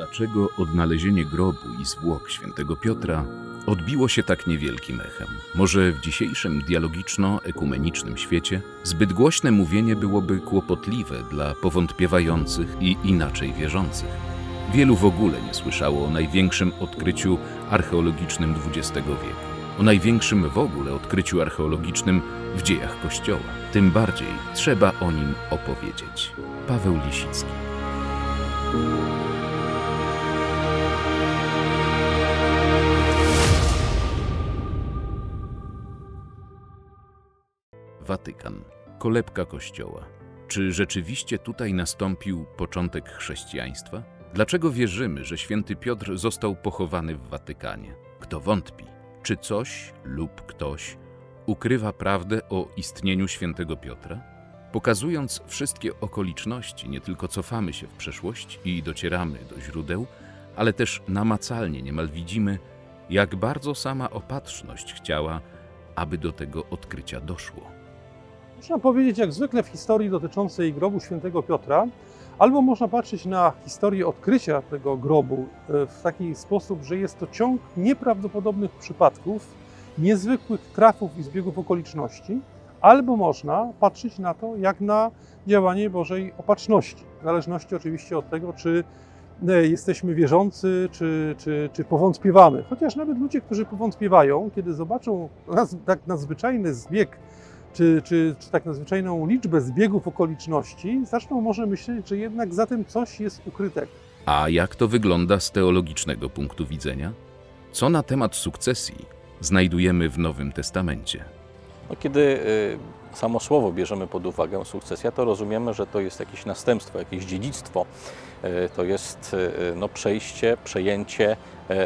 Dlaczego odnalezienie grobu i zwłok świętego Piotra odbiło się tak niewielkim echem? Może w dzisiejszym dialogiczno-ekumenicznym świecie zbyt głośne mówienie byłoby kłopotliwe dla powątpiewających i inaczej wierzących? Wielu w ogóle nie słyszało o największym odkryciu archeologicznym XX wieku, o największym w ogóle odkryciu archeologicznym w dziejach Kościoła. Tym bardziej trzeba o nim opowiedzieć. Paweł Lisicki. Watykan. Kolebka Kościoła. Czy rzeczywiście tutaj nastąpił początek chrześcijaństwa? Dlaczego wierzymy, że święty Piotr został pochowany w Watykanie? Kto wątpi? Czy coś lub ktoś ukrywa prawdę o istnieniu świętego Piotra? Pokazując wszystkie okoliczności, nie tylko cofamy się w przeszłość i docieramy do źródeł, ale też namacalnie niemal widzimy, jak bardzo sama opatrzność chciała, aby do tego odkrycia doszło. Można powiedzieć, jak zwykle w historii dotyczącej grobu świętego Piotra, albo można patrzeć na historię odkrycia tego grobu e, w taki sposób, że jest to ciąg nieprawdopodobnych przypadków, niezwykłych trafów i zbiegów okoliczności, albo można patrzeć na to jak na działanie Bożej opatrzności. W zależności oczywiście od tego, czy e, jesteśmy wierzący, czy, czy, czy powątpiewamy. Chociaż nawet ludzie, którzy powątpiewają, kiedy zobaczą tak nadzwyczajny zbieg czy, czy, czy tak nadzwyczajną liczbę zbiegów okoliczności, zaczną może myśleć, że jednak za tym coś jest ukrytego. A jak to wygląda z teologicznego punktu widzenia? Co na temat sukcesji znajdujemy w Nowym Testamencie? No, kiedy y, samo słowo bierzemy pod uwagę sukcesja, to rozumiemy, że to jest jakieś następstwo, jakieś dziedzictwo. Y, To jest y, no, przejście, przejęcie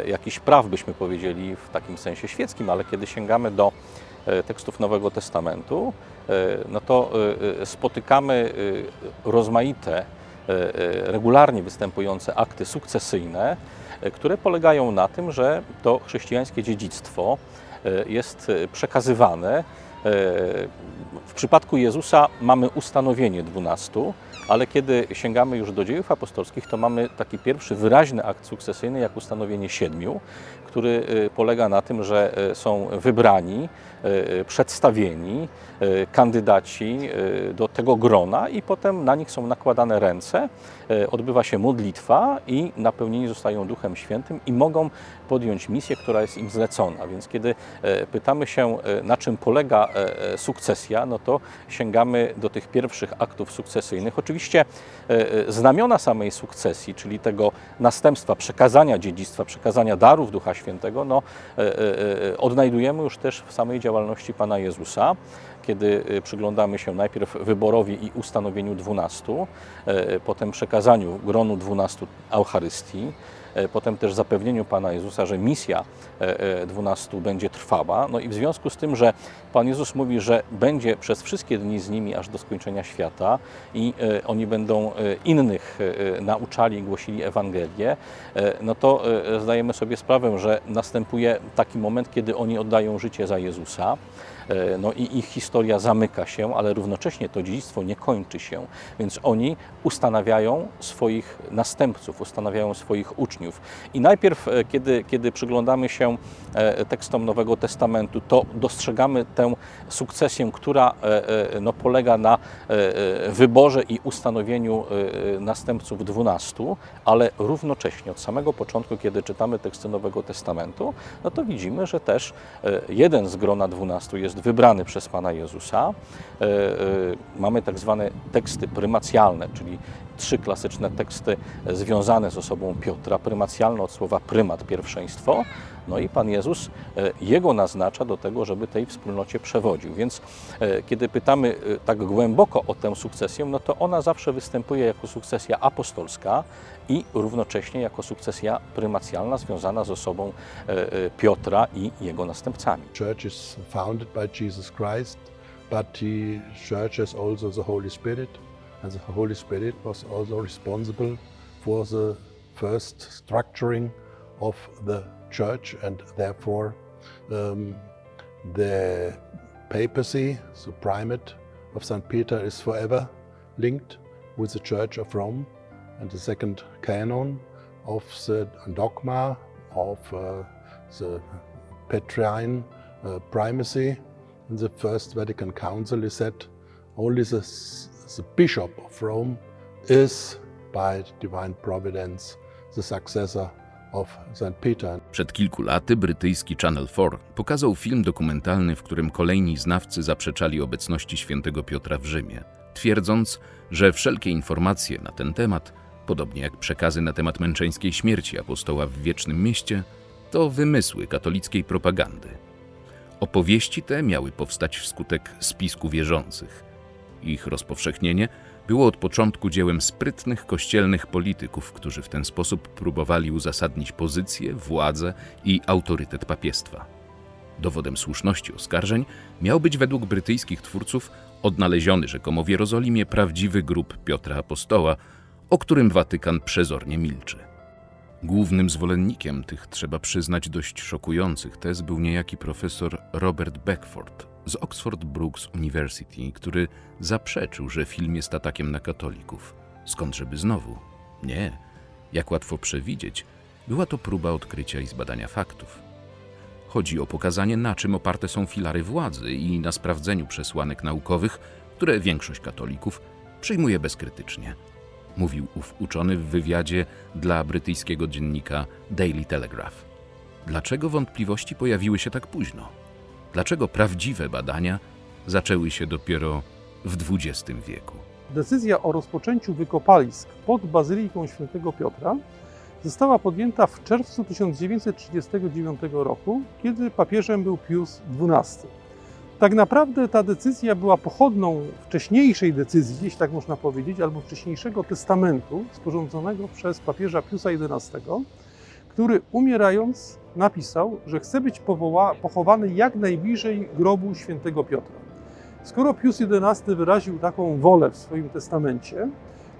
y, jakichś praw, byśmy powiedzieli w takim sensie świeckim, ale kiedy sięgamy do y, tekstów Nowego Testamentu, y, no to y, spotykamy rozmaite, regularnie występujące akty sukcesyjne, które polegają na tym, że to chrześcijańskie dziedzictwo jest przekazywane. Y, W przypadku Jezusa mamy ustanowienie dwunastu, ale kiedy sięgamy już do dziejów apostolskich, to mamy taki pierwszy wyraźny akt sukcesyjny, jak ustanowienie siedmiu, który y, polega na tym, że y, są wybrani, przedstawieni kandydaci do tego grona i potem na nich są nakładane ręce, odbywa się modlitwa i napełnieni zostają Duchem Świętym i mogą podjąć misję, która jest im zlecona. Więc kiedy e, pytamy się, e, na czym polega e, sukcesja, no to sięgamy do tych pierwszych aktów sukcesyjnych. Oczywiście znamiona samej sukcesji, czyli tego następstwa, przekazania dziedzictwa, przekazania darów Ducha Świętego, no, odnajdujemy już też w samej działalności Pana Jezusa kiedy przyglądamy się najpierw wyborowi i ustanowieniu dwunastu, potem przekazaniu gronu dwunastu Eucharystii, potem też zapewnieniu Pana Jezusa, że misja e, e, dwunastu będzie trwała. No i w związku z tym, że Pan Jezus mówi, że będzie przez wszystkie dni z nimi aż do skończenia świata i e, oni będą e, innych e, nauczali i głosili Ewangelię, e, no to e, zdajemy sobie sprawę, że następuje taki moment, kiedy oni oddają życie za Jezusa. E, No i ich historia zamyka się, ale równocześnie to dziedzictwo nie kończy się, więc oni ustanawiają swoich następców, ustanawiają swoich uczniów. I najpierw, e, kiedy, kiedy przyglądamy się e, tekstom Nowego Testamentu, to dostrzegamy tę sukcesję, która no, polega na wyborze i ustanowieniu następców dwunastu, ale równocześnie od samego początku, kiedy czytamy teksty Nowego Testamentu, no to widzimy, że też jeden z grona dwunastu jest wybrany przez Pana Jezusa. E, e, Mamy tak zwane teksty prymacjalne, czyli trzy klasyczne teksty związane z osobą Piotra. Prymacjalne od słowa prymat, pierwszeństwo. No i Pan Jezus e, jego naznacza do tego, żeby tej wspólnocie przewodził. Więc e, kiedy pytamy e, tak głęboko o tę sukcesję, no to ona zawsze występuje jako sukcesja apostolska i równocześnie jako sukcesja prymacjalna związana z osobą Piotra i jego następcami. church is founded by Jesus Christ, but the church has also the Holy Spirit, and the Holy Spirit was also responsible for the first structuring of the church, and therefore um, the papacy, the primate of St. Peter, is forever linked with the Church of Rome, and the second canon of the dogma of uh, the Petrine uh, primacy. In the First Vatican Council, is that only the, the Bishop of Rome is, by divine providence, the successor of St. Peter. Przed kilku laty brytyjski Channel 4 pokazał film dokumentalny, w którym kolejni znawcy zaprzeczali obecności świętego Piotra w Rzymie, twierdząc, że wszelkie informacje na ten temat, podobnie jak przekazy na temat męczeńskiej śmierci apostoła w wiecznym mieście, to wymysły katolickiej propagandy. Opowieści te miały powstać wskutek spisku wierzących. Ich rozpowszechnienie było od początku dziełem sprytnych kościelnych polityków, którzy w ten sposób próbowali uzasadnić pozycję, władzę i autorytet papiestwa. Dowodem słuszności oskarżeń miał być według brytyjskich twórców odnaleziony rzekomo w Jerozolimie prawdziwy grób Piotra Apostoła, o którym Watykan przezornie milczy. Głównym zwolennikiem tych, trzeba przyznać, dość szokujących tez był niejaki profesor Robert Beckford z Oxford Brookes University, który zaprzeczył, że film jest atakiem na katolików. Skąd żeby znowu? Nie. Jak łatwo przewidzieć, była to próba odkrycia i zbadania faktów. Chodzi o pokazanie, na czym oparte są filary władzy i na sprawdzeniu przesłanek naukowych, które większość katolików przyjmuje bezkrytycznie mówił ów uczony w wywiadzie dla brytyjskiego dziennika Daily Telegraph. Dlaczego wątpliwości pojawiły się tak późno? Dlaczego prawdziwe badania zaczęły się dopiero w XX wieku? Decyzja o rozpoczęciu wykopalisk pod Bazyliką Świętego Piotra została podjęta w czerwcu 1939 roku, kiedy papieżem był Pius XII. Tak naprawdę ta decyzja była pochodną wcześniejszej decyzji, jeśli tak można powiedzieć, albo wcześniejszego testamentu sporządzonego przez papieża Piusa XI, który umierając napisał, że chce być powoła- pochowany jak najbliżej grobu świętego Piotra. Skoro Pius XI wyraził taką wolę w swoim testamencie,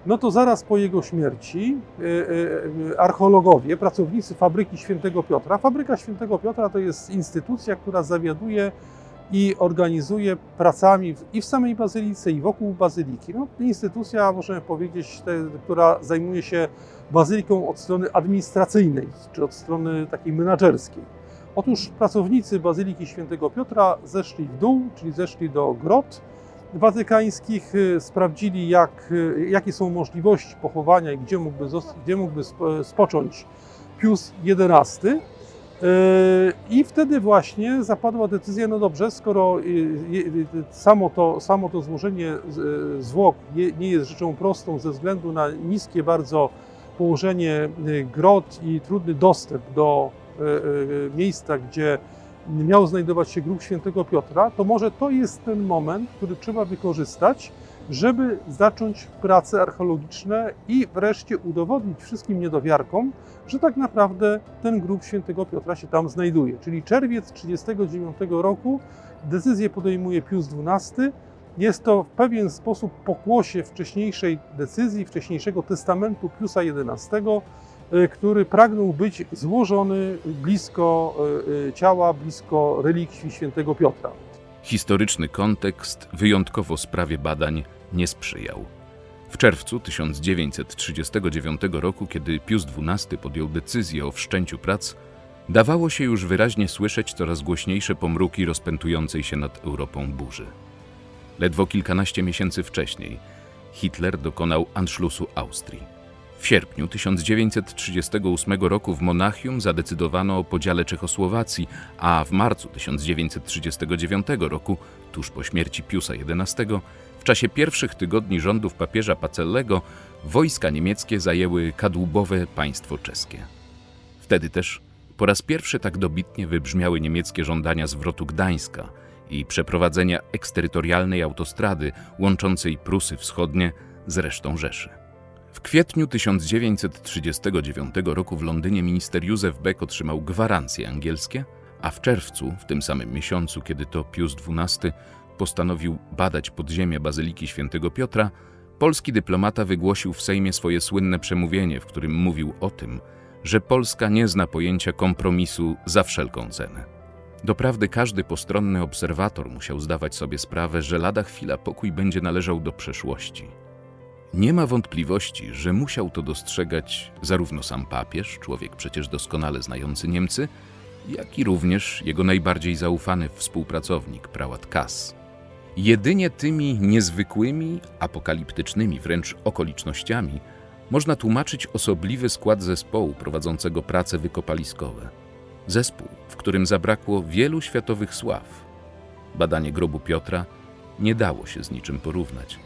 no to zaraz po jego śmierci e, e, archeologowie, pracownicy fabryki Świętego Piotra, fabryka Świętego Piotra to jest instytucja, która zawiaduje i organizuje pracami i w samej bazylice, i wokół bazyliki. No, instytucja, możemy powiedzieć, która zajmuje się bazyliką od strony administracyjnej, czy od strony takiej menadżerskiej. Otóż pracownicy Bazyliki Świętego Piotra zeszli w dół, czyli zeszli do grot watykańskich, y, sprawdzili, jak, y, jakie są możliwości pochowania i gdzie mógłby, gdzie mógłby spo- spocząć Pius XI. I wtedy właśnie zapadła decyzja, no dobrze, skoro y, y, y, samo to, samo to złożenie y, zwłok nie jest rzeczą prostą ze względu na niskie bardzo położenie y, grot i trudny dostęp do y, y, miejsca, gdzie miał znajdować się grób świętego Piotra, to może to jest ten moment, który trzeba wykorzystać, żeby zacząć prace archeologiczne i wreszcie udowodnić wszystkim niedowiarkom, że tak naprawdę ten grób świętego Piotra się tam znajduje. Czyli czerwiec 1939 roku decyzję podejmuje Pius XII. Jest to w pewien sposób pokłosie wcześniejszej decyzji, wcześniejszego testamentu Piusa XI, y, który pragnął być złożony blisko y, y, ciała, blisko relikwii świętego Piotra. Historyczny kontekst wyjątkowo sprawie badań nie sprzyjał. W czerwcu 1939 roku, kiedy Pius XII podjął decyzję o wszczęciu prac, dawało się już wyraźnie słyszeć coraz głośniejsze pomruki rozpętującej się nad Europą burzy. Ledwo kilkanaście miesięcy wcześniej Hitler dokonał Anschlussu Austrii. W sierpniu 1938 roku w Monachium zadecydowano o podziale Czechosłowacji, a w marcu 1939 roku, tuż po śmierci Piusa XI, w czasie pierwszych tygodni rządów papieża Pacellego, wojska niemieckie zajęły kadłubowe państwo czeskie. Wtedy też po raz pierwszy tak dobitnie wybrzmiały niemieckie żądania zwrotu Gdańska i przeprowadzenia eksterytorialnej autostrady łączącej Prusy Wschodnie z resztą Rzeszy. W kwietniu 1939 roku w Londynie minister Józef Beck otrzymał gwarancje angielskie, a w czerwcu, w tym samym miesiącu, kiedy to Pius XII postanowił badać podziemia Bazyliki Świętego Piotra, polski dyplomata wygłosił w Sejmie swoje słynne przemówienie, w którym mówił o tym, że Polska nie zna pojęcia kompromisu za wszelką cenę. Doprawdy każdy postronny obserwator musiał zdawać sobie sprawę, że lada chwila pokój będzie należał do przeszłości. Nie ma wątpliwości, że musiał to dostrzegać zarówno sam papież, człowiek przecież doskonale znający Niemcy, jak i również jego najbardziej zaufany współpracownik, prałat Kass. Jedynie tymi niezwykłymi, apokaliptycznymi wręcz okolicznościami można tłumaczyć osobliwy skład zespołu prowadzącego prace wykopaliskowe. Zespół, w którym zabrakło wielu światowych sław. Badanie grobu Piotra nie dało się z niczym porównać.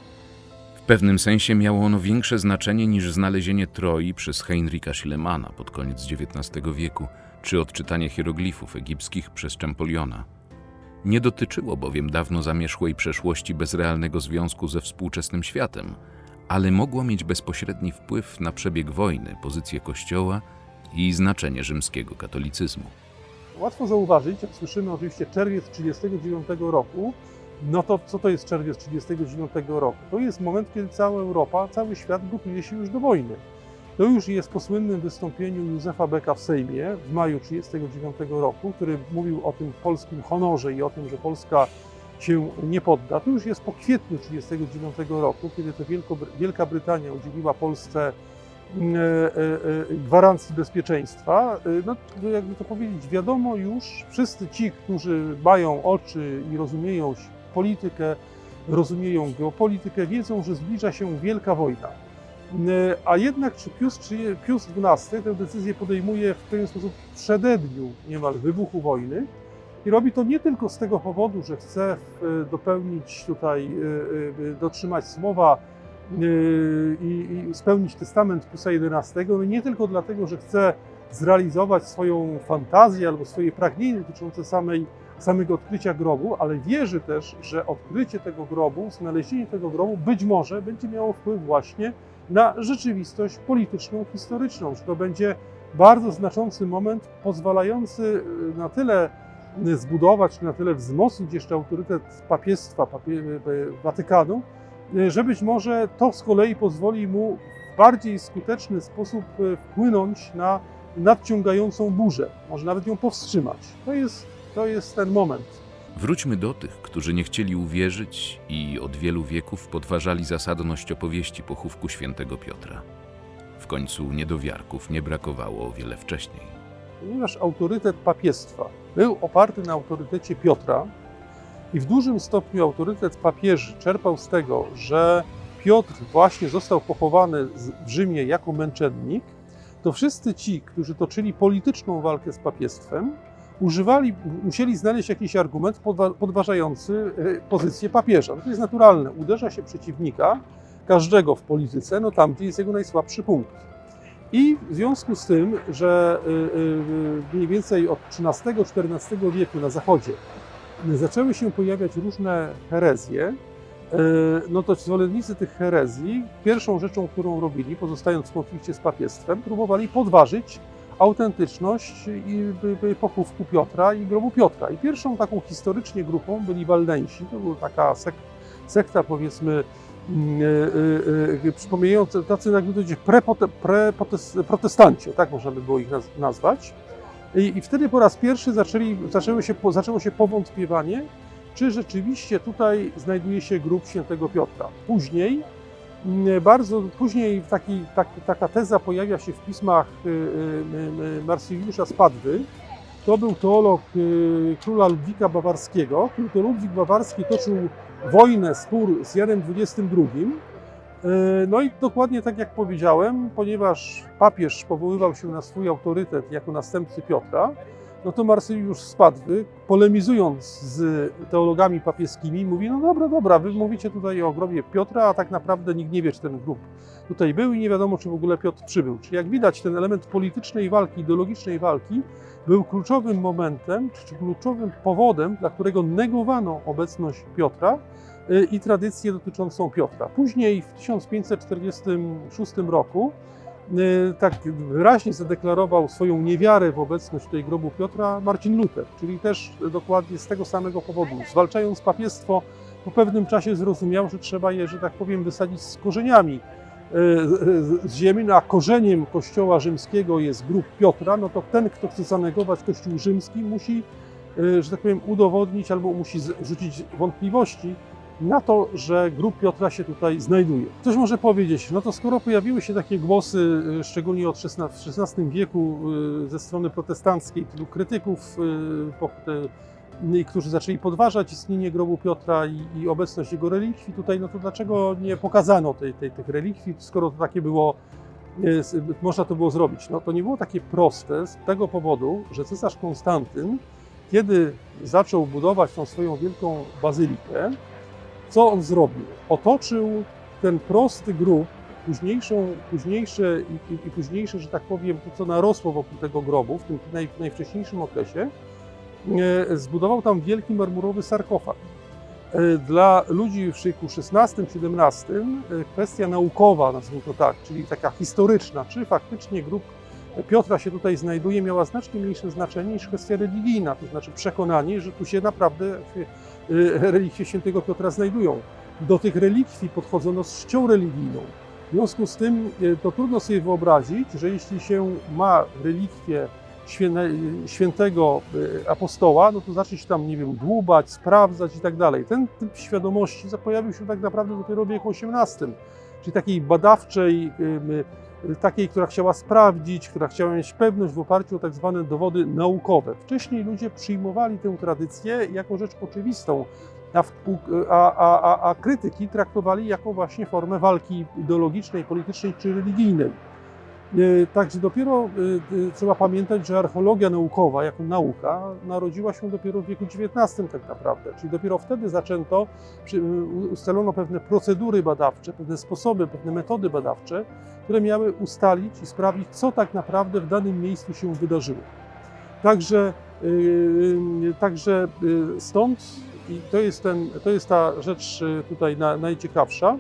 W pewnym sensie miało ono większe znaczenie niż znalezienie Troi przez Heinricha Schlemmana pod koniec XIX wieku, czy odczytanie hieroglifów egipskich przez Champolliona. Nie dotyczyło bowiem dawno zamierzchłej przeszłości bez realnego związku ze współczesnym światem, ale mogło mieć bezpośredni wpływ na przebieg wojny, pozycję Kościoła i znaczenie rzymskiego katolicyzmu. Łatwo zauważyć, jak słyszymy oczywiście czerwiec 1939 roku, no to co to jest czerwiec 1939 roku? To jest moment, kiedy cała Europa, cały świat gotuje się już do wojny. To już jest po słynnym wystąpieniu Józefa Beka w Sejmie w maju 1939 roku, który mówił o tym polskim honorze i o tym, że Polska się nie podda. To już jest po kwietniu 1939 roku, kiedy to Wielko, Wielka Brytania udzieliła Polsce gwarancji bezpieczeństwa. E, No, to jakby to powiedzieć, wiadomo już, wszyscy ci, którzy mają oczy i rozumieją politykę, rozumieją geopolitykę, wiedzą, że zbliża się wielka wojna. E, A jednak czy Pius, czy Pius XII tę decyzję podejmuje w pewien sposób w przededniu niemal wybuchu wojny i robi to nie tylko z tego powodu, że chce e, dopełnić tutaj, e, e, dotrzymać słowa e, i, i spełnić testament Piusa XI, no nie tylko dlatego, że chce zrealizować swoją fantazję albo swoje pragnienie dotyczące samej, samego odkrycia grobu, ale wierzy też, że odkrycie tego grobu, znalezienie tego grobu być może będzie miało wpływ właśnie na rzeczywistość polityczną, historyczną, że to będzie bardzo znaczący moment pozwalający e, na tyle zbudować, na tyle wzmocnić jeszcze autorytet papiestwa, papie, Watykanu, że być może to z kolei pozwoli mu w bardziej skuteczny sposób e, wpłynąć na nadciągającą burzę, może nawet ją powstrzymać. To jest, to jest ten moment. Wróćmy do tych, którzy nie chcieli uwierzyć i od wielu wieków podważali zasadność opowieści pochówku świętego Piotra. W końcu niedowiarków nie brakowało o wiele wcześniej. Ponieważ autorytet papiestwa był oparty na autorytecie Piotra i w dużym stopniu autorytet papieży czerpał z tego, że Piotr właśnie został pochowany w Rzymie jako męczennik, to wszyscy ci, którzy toczyli polityczną walkę z papiestwem, używali, musieli znaleźć jakiś argument podwa- podważający e, pozycję papieża. No to jest naturalne. Uderza się przeciwnika, każdego w polityce, no tam, gdzie jest jego najsłabszy punkt. I w związku z tym, że y, y, mniej więcej od XIII-XIV wieku na Zachodzie zaczęły się pojawiać różne herezje, y, no to zwolennicy tych herezji pierwszą rzeczą, którą robili, pozostając w konflikcie z papiestwem, próbowali podważyć autentyczność i pochówku Piotra i grobu Piotra. I pierwszą taką historycznie grupą byli Waldensi. To była taka sek sekta, powiedzmy, mm, y, y, przypominająca, tacy jakby to powiedzieć, prepote- prepotes- protestanci, o tak można by było ich naz- nazwać. I, I wtedy po raz pierwszy zaczęli, zaczęły się, zaczęło się powątpiewanie, czy rzeczywiście tutaj znajduje się grób świętego Piotra. Później, mm, bardzo później taki, tak, taka teza pojawia się w pismach y, y, y, Marsyliusza z Padwy. To był teolog króla Ludwika Bawarskiego, który to Ludwik Bawarski toczył wojnę, spór z Janem XXII. E, No i dokładnie tak jak powiedziałem, ponieważ papież powoływał się na swój autorytet jako następcy Piotra, no to Marsyliusz z Padwy, polemizując z teologami papieskimi, mówi, no dobra, dobra, wy mówicie tutaj o grobie Piotra, a tak naprawdę nikt nie wie, czy ten grób tutaj był i nie wiadomo, czy w ogóle Piotr przybył. Czyli jak widać, ten element politycznej walki, ideologicznej walki był kluczowym momentem, czy kluczowym powodem, dla którego negowano obecność Piotra i tradycję dotyczącą Piotra. Później w 1546 roku y, tak wyraźnie zadeklarował swoją niewiarę w obecność tutaj grobu Piotra Marcin Luther, czyli też dokładnie z tego samego powodu. Zwalczając papiestwo, po pewnym czasie zrozumiał, że trzeba je, że tak powiem, wysadzić z korzeniami y, z ziemi, no a korzeniem kościoła rzymskiego jest grób Piotra, no to ten, kto chce zanegować kościół rzymski, musi, y, że tak powiem, udowodnić albo musi rzucić wątpliwości na to, że grób Piotra się tutaj znajduje. Ktoś może powiedzieć, no to skoro pojawiły się takie głosy, y, szczególnie od XVI, w XVI wieku y, ze strony protestanckiej, tylu krytyków, y, którzy zaczęli podważać istnienie grobu Piotra i, i obecność jego relikwii tutaj, no to dlaczego nie pokazano tej, tej, tych relikwii, skoro to takie było, można to było zrobić? No to nie było takie proste z tego powodu, że cesarz Konstantyn, kiedy zaczął budować tą swoją wielką bazylikę, co on zrobił? Otoczył ten prosty grób, późniejszą, późniejsze i, i, i późniejsze, że tak powiem, to co narosło wokół tego grobu w tym naj, najwcześniejszym okresie, e, zbudował tam wielki marmurowy sarkofag. E, Dla ludzi w szyku XVI-XVII e, kwestia naukowa, nazwijmy to tak, czyli taka historyczna, czy faktycznie grób Piotra się tutaj znajduje, miała znacznie mniejsze znaczenie niż kwestia religijna, to znaczy przekonanie, że tu się naprawdę relikwie świętego Piotra znajdują. Do tych relikwii podchodzono z czcią religijną. W związku z tym y, to trudno sobie wyobrazić, że jeśli się ma relikwie święte- świętego y, apostoła, no to zacząć tam, nie wiem, dłubać, sprawdzać i tak dalej. Ten typ świadomości pojawił się tak naprawdę dopiero w wieku XVIII, czyli takiej badawczej, y, takiej, która chciała sprawdzić, która chciała mieć pewność w oparciu o tak zwane dowody naukowe. Wcześniej ludzie przyjmowali tę tradycję jako rzecz oczywistą, a, a, a, a krytyki traktowali jako właśnie formę walki ideologicznej, politycznej czy religijnej. E, Także dopiero e, e, trzeba pamiętać, że archeologia naukowa jako nauka narodziła się dopiero w wieku XIX tak naprawdę, czyli dopiero wtedy zaczęto, ustalono pewne procedury badawcze, pewne sposoby, pewne metody badawcze, które miały ustalić i sprawdzić, co tak naprawdę w danym miejscu się wydarzyło. Także, yy, także stąd i to jest, ten, to jest ta rzecz tutaj na, najciekawsza.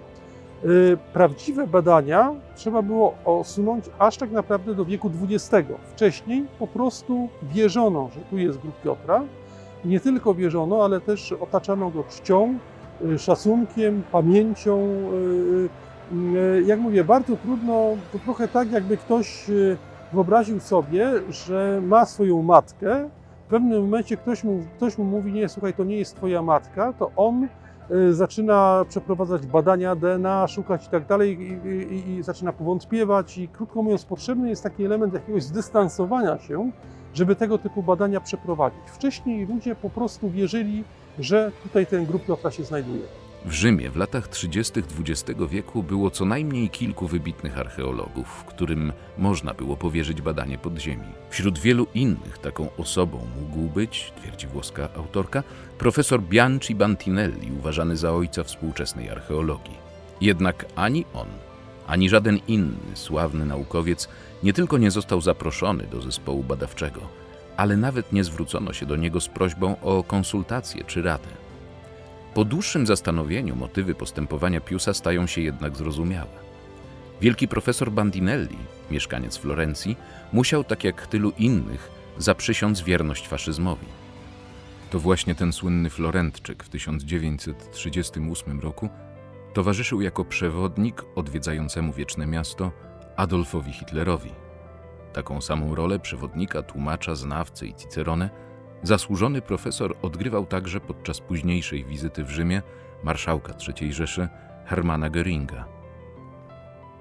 Yy, Prawdziwe badania trzeba było osunąć aż tak naprawdę do wieku XX. Wcześniej po prostu wierzono, że tu jest grób Piotra. Nie tylko wierzono, ale też otaczano go czcią, yy, szacunkiem, pamięcią. yy, Jak mówię, bardzo trudno, to trochę tak, jakby ktoś wyobraził sobie, że ma swoją matkę. W pewnym momencie ktoś mu, ktoś mu mówi, nie, słuchaj, to nie jest twoja matka, to on y, zaczyna przeprowadzać badania DNA, szukać i tak dalej i, zaczyna powątpiewać i krótko mówiąc potrzebny jest taki element jakiegoś zdystansowania się, żeby tego typu badania przeprowadzić. Wcześniej ludzie po prostu wierzyli, że tutaj ten grób Piotra się znajduje. W Rzymie w latach 30. XX wieku było co najmniej kilku wybitnych archeologów, którym można było powierzyć badanie podziemi. Wśród wielu innych taką osobą mógł być, twierdzi włoska autorka, profesor Bianci Bantinelli, uważany za ojca współczesnej archeologii. Jednak ani on, ani żaden inny sławny naukowiec nie tylko nie został zaproszony do zespołu badawczego, ale nawet nie zwrócono się do niego z prośbą o konsultację czy radę. Po dłuższym zastanowieniu motywy postępowania Piusa stają się jednak zrozumiałe. Wielki profesor Bandinelli, mieszkaniec Florencji, musiał, tak jak tylu innych, zaprzysiąc wierność faszyzmowi. To właśnie ten słynny Florentczyk w 1938 roku towarzyszył jako przewodnik odwiedzającemu wieczne miasto Adolfowi Hitlerowi. Taką samą rolę przewodnika, tłumacza, znawcy i Cicerone Zasłużony profesor odgrywał także podczas późniejszej wizyty w Rzymie marszałka III Rzeszy Hermana Göringa.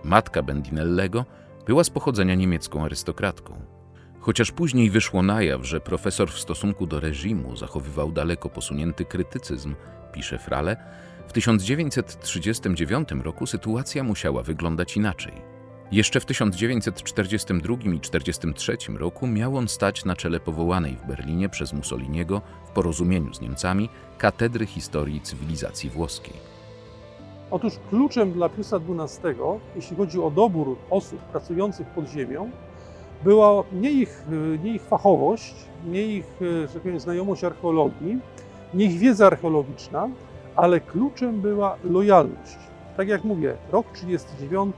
Matka Bendinellego była z pochodzenia niemiecką arystokratką. Chociaż później wyszło na jaw, że profesor w stosunku do reżimu zachowywał daleko posunięty krytycyzm, pisze Frale, w 1939 roku sytuacja musiała wyglądać inaczej. Jeszcze w 1942 i 1943 roku miał on stać na czele powołanej w Berlinie przez Mussoliniego w porozumieniu z Niemcami Katedry Historii Cywilizacji Włoskiej. Otóż kluczem dla Piusa XII, jeśli chodzi o dobór osób pracujących pod ziemią, była nie ich, nie ich fachowość, nie ich że tak powiem, znajomość archeologii, nie ich wiedza archeologiczna, ale kluczem była lojalność. Tak jak mówię, rok 39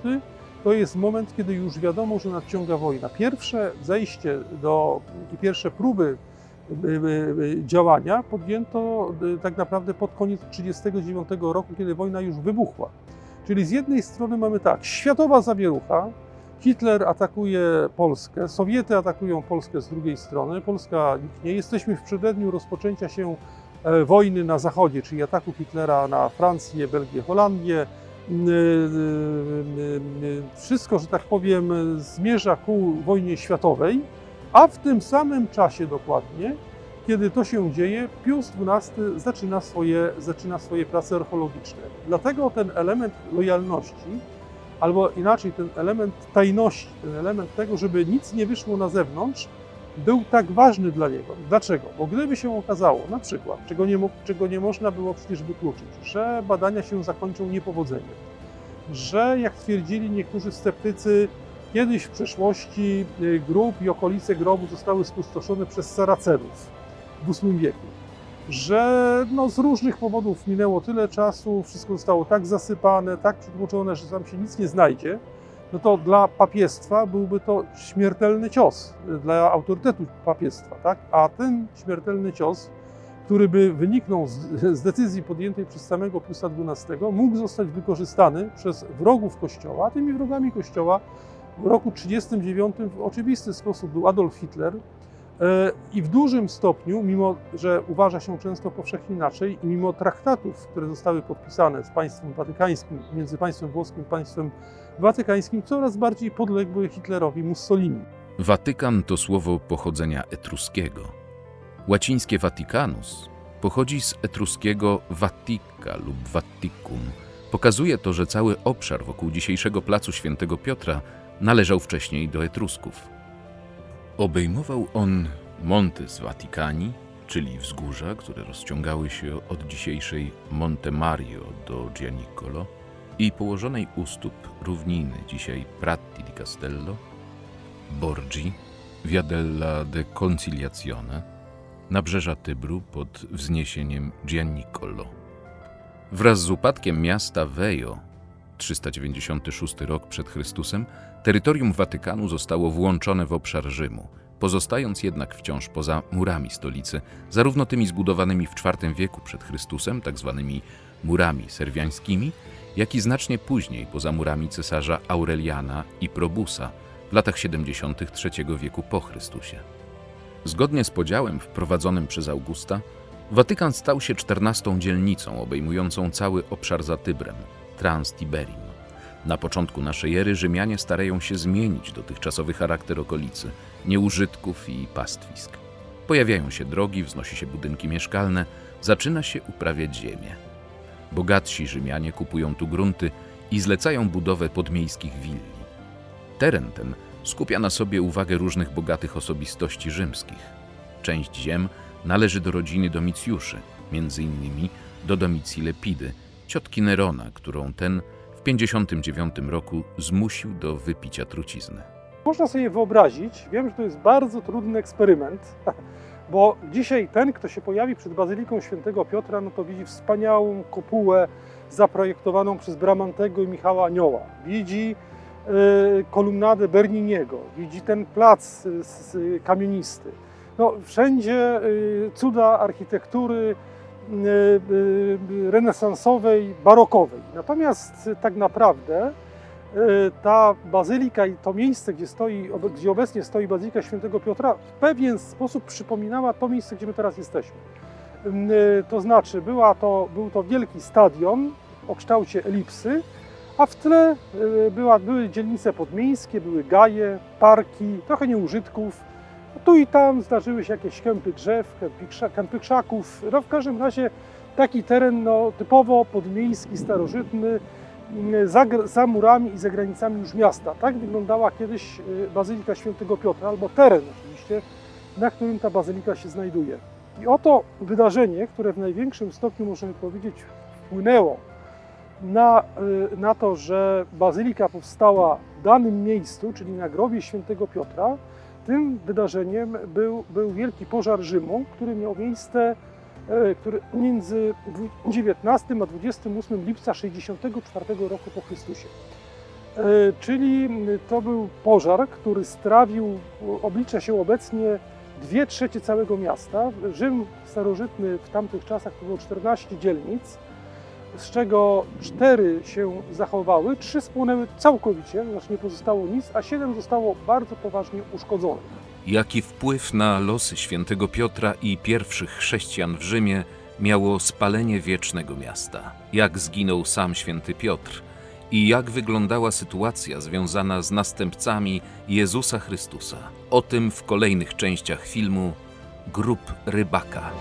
to jest moment, kiedy już wiadomo, że nadciąga wojna. Pierwsze zejście do pierwsze próby y, y, y, działania podjęto tak naprawdę pod koniec 1939 roku, kiedy wojna już wybuchła. Czyli z jednej strony mamy tak, światowa zawierucha, Hitler atakuje Polskę, Sowiety atakują Polskę z drugiej strony, Polska niknie. Jesteśmy w przededniu rozpoczęcia się e, wojny na zachodzie, czyli ataku Hitlera na Francję, Belgię, Holandię. N- n- n- Wszystko, że tak powiem, zmierza ku wojnie światowej, a w tym samym czasie dokładnie, kiedy to się dzieje, Pius XII zaczyna swoje, zaczyna swoje prace archeologiczne. Dlatego ten element lojalności, albo inaczej ten element tajności, ten element tego, żeby nic nie wyszło na zewnątrz, był tak ważny dla niego. Dlaczego? Bo gdyby się okazało, na przykład, czego nie, czego nie można było przecież wykluczyć, że badania się zakończą niepowodzeniem, że jak twierdzili niektórzy sceptycy, kiedyś w przeszłości y, grób i okolice grobu zostały spustoszone przez Saracenów w VIII wieku, że no, z różnych powodów minęło tyle czasu, wszystko zostało tak zasypane, tak przytłoczone, że tam się nic nie znajdzie, no to dla papiestwa byłby to śmiertelny cios, y, dla autorytetu papiestwa, tak? A ten śmiertelny cios, który by wyniknął z, z decyzji podjętej przez samego Piusa XII, mógł zostać wykorzystany przez wrogów Kościoła, a tymi wrogami Kościoła w roku 1939 w oczywisty sposób był Adolf Hitler, I w dużym stopniu, mimo że uważa się często powszechnie inaczej, i mimo traktatów, które zostały podpisane z państwem watykańskim, między państwem włoskim i państwem watykańskim, coraz bardziej podległy Hitlerowi Mussolini. Watykan to słowo pochodzenia etruskiego. Łacińskie Vaticanus pochodzi z etruskiego Vatica lub Vaticum. Pokazuje to, że cały obszar wokół dzisiejszego placu Świętego Piotra należał wcześniej do Etrusków. Obejmował on Montes Vaticani, czyli wzgórza, które rozciągały się od dzisiejszej Monte Mario do Gianicolo i położonej u stóp równiny, dzisiaj Pratti di Castello, Borgi, Viadella de Conciliazione, nabrzeża Tybru pod wzniesieniem Gianicolo. Wraz z upadkiem miasta Veio, 396 rok przed Chrystusem, terytorium Watykanu zostało włączone w obszar Rzymu, pozostając jednak wciąż poza murami stolicy, zarówno tymi zbudowanymi w IV wieku przed Chrystusem, tak zwanymi murami serwiańskimi, jak i znacznie później poza murami cesarza Aureliana i Probusa w latach 70. III wieku po Chrystusie. Zgodnie z podziałem wprowadzonym przez Augusta, Watykan stał się czternastą dzielnicą obejmującą cały obszar za Tybrem, Transtiberim. Na początku naszej ery Rzymianie starają się zmienić dotychczasowy charakter okolicy, nieużytków i pastwisk. Pojawiają się drogi, wznosi się budynki mieszkalne, zaczyna się uprawiać ziemię. Bogatsi Rzymianie kupują tu grunty i zlecają budowę podmiejskich willi. Teren ten skupia na sobie uwagę różnych bogatych osobistości rzymskich. Część ziem należy do rodziny Domicjuszy, między innymi do Domicji Lepidy, ciotki Nerona, którą ten w 59 roku zmusił do wypicia trucizny. Można sobie wyobrazić, wiem, że to jest bardzo trudny eksperyment, bo dzisiaj ten, kto się pojawi przed Bazyliką Świętego Piotra, no to widzi wspaniałą kopułę zaprojektowaną przez Bramantego i Michała Anioła. Widzi e, kolumnadę Berniniego, widzi ten plac s- s- kamienisty. No, wszędzie cuda architektury renesansowej, barokowej. Natomiast e, tak naprawdę e, ta bazylika i to miejsce, gdzie, stoi, gdzie obecnie stoi bazylika Świętego Piotra, w pewien sposób przypominała to miejsce, gdzie my teraz jesteśmy. E, To znaczy, była to, był to wielki stadion o kształcie elipsy, a w tle e, była, były dzielnice podmiejskie, były gaje, parki, trochę nieużytków. Tu i tam zdarzyły się jakieś kępy drzew, kępy, krza- kępy krzaków. No, w każdym razie taki teren no, typowo podmiejski, starożytny, m, za, za murami i za granicami już miasta. Tak wyglądała kiedyś y, Bazylika Świętego Piotra, albo teren oczywiście, na którym ta bazylika się znajduje. I oto wydarzenie, które w największym stopniu możemy powiedzieć wpłynęło na, y, na to, że bazylika powstała w danym miejscu, czyli na grobie Świętego Piotra, tym wydarzeniem był, był wielki pożar Rzymu, który miał miejsce e, który między dwu- 19 a 28 lipca 64 roku po Chrystusie. E, Czyli to był pożar, który strawił, oblicza się obecnie dwie trzecie całego miasta. Rzym starożytny w tamtych czasach to było 14 dzielnic, z czego cztery się zachowały, trzy spłonęły całkowicie, znaczy nie pozostało nic, a siedem zostało bardzo poważnie uszkodzonych. Jaki wpływ na losy świętego Piotra i pierwszych chrześcijan w Rzymie miało spalenie wiecznego miasta? Jak zginął sam święty Piotr? I jak wyglądała sytuacja związana z następcami Jezusa Chrystusa? O tym w kolejnych częściach filmu Grup Rybaka.